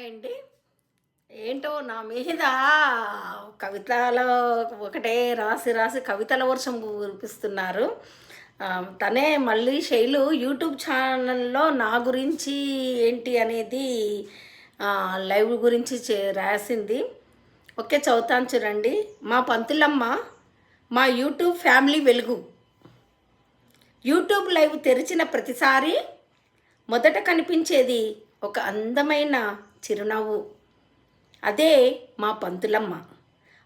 Hi అండి ఏంటో నా మీద కవితలో ఒకటే రాసి రాసి కవితల వర్షం కురిపిస్తున్నారు. తనే మళ్ళీ శైలు యూట్యూబ్ ఛానల్లో నా గురించి ఏంటి అనేది లైవ్ గురించి చే రాసింది. ఓకే చదువుతాను చూడండి. మా పంతులమ్మ మా యూట్యూబ్ ఫ్యామిలీ వెలుగు. యూట్యూబ్ లైవ్ తెరిచిన ప్రతిసారి మొదట కనిపించేది ఒక అందమైన చిరునవ్వు. అదే మా పంతులమ్మ.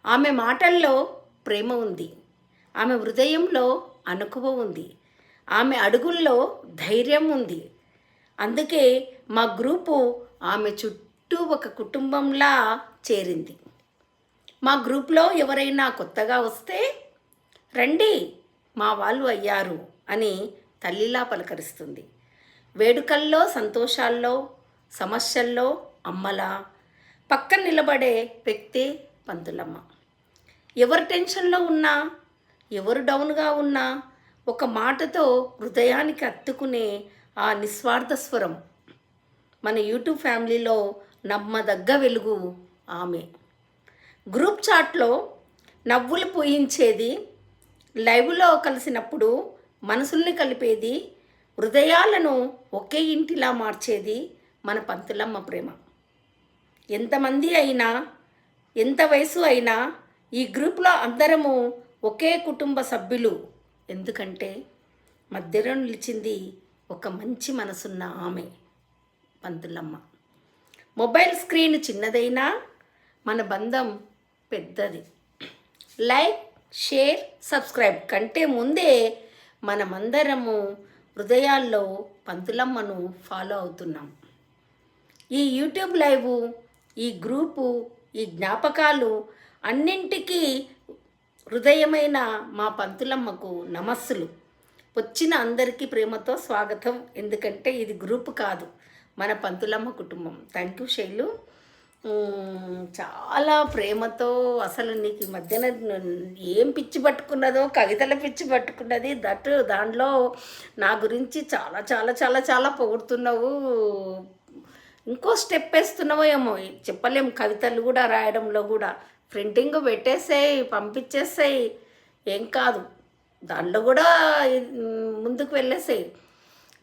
ఆమె మాటల్లో ప్రేమ ఉంది. ఆమె హృదయంలో అనుకువ ఉంది. ఆమె అడుగుల్లో ధైర్యం ఉంది. అందుకే మా గ్రూపు ఆమె చుట్టూ ఒక కుటుంబంలా చేరింది. మా గ్రూప్లో ఎవరైనా కొత్తగా వస్తే రండి మా వాళ్ళు అయ్యారు అని తల్లిలా పలకరిస్తుంది. వేడుకల్లో సంతోషాల్లో సమస్యల్లో అమ్మలా. పక్కన నిలబడే వ్యక్తి పంతులమ్మ. ఎవరు టెన్షన్లో ఉన్నా ఎవరు డౌన్గా ఉన్నా ఒక మాటతో హృదయానికి అత్తుకునే ఆ నిస్వార్థ స్వరం మన యూట్యూబ్ ఫ్యామిలీలో నమ్మదగ్గ వెలుగు ఆమె. గ్రూప్ చాట్లో నవ్వులు పూయించేది లైవ్లో కలిసినప్పుడు మనసుల్ని కలిపేది హృదయాలను ఒకే ఇంటిలా మార్చేది మన పంతులమ్మ ప్రేమ. ఎంతమంది అయినా ఎంత వయసు అయినా ఈ గ్రూప్లో అందరము ఒకే కుటుంబ సభ్యులు. ఎందుకంటే మధ్యలో నిలిచింది ఒక మంచి మనసున్న ఆమె పంతులమ్మ. మొబైల్ స్క్రీన్ చిన్నదైనా మన బంధం పెద్దది. లైక్ షేర్ సబ్స్క్రైబ్ కంటే ముందే మనమందరము హృదయాల్లో పంతులమ్మను ఫాలో అవుతున్నాం. ఈ యూట్యూబ్ లైవ్ ఈ గ్రూపు ఈ జ్ఞాపకాలు అన్నింటికీ హృదయమైన మా పంతులమ్మకు నమస్సులు. వచ్చిన అందరికీ ప్రేమతో స్వాగతం. ఎందుకంటే ఇది గ్రూప్ కాదు మన పంతులమ్మ కుటుంబం. Thank you Shailu. చాలా ప్రేమతో అసలు నీకు ఈ మధ్యన ఏం పిచ్చి పట్టుకున్నదో కవితల పిచ్చి పట్టుకున్నది దట్ దానిలో నా గురించి చాలా చాలా చాలా చాలా పొగుడుతున్నావు. ఇంకో స్టెప్ వేస్తున్నావో ఏమో. చెప్పలేము కవితలు కూడా రాయడంలో కూడా. ప్రింటింగ్ పెట్టేసాయి పంపించేసేయి. ఏం కాదు. దాంట్లో కూడా ముందుకు వెళ్ళేసేయి.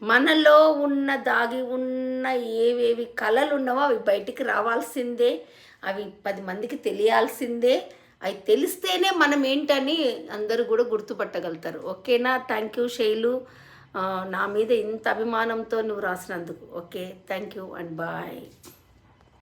మనలో ఉన్న దాగి ఉన్న ఏవేవి కళలు ఉన్నావో అవి బయటికి రావాల్సిందే. అవి పది మందికి తెలియాల్సిందే. అవి తెలిస్తేనే మనం ఏంటని అందరూ కూడా గుర్తుపట్టగలుగుతారు. ఓకేనా? థ్యాంక్ యూ శైలు నా మీద ఇంత అభిమానంతో నువ్వు రాసినందుకు. Okay thank you and bye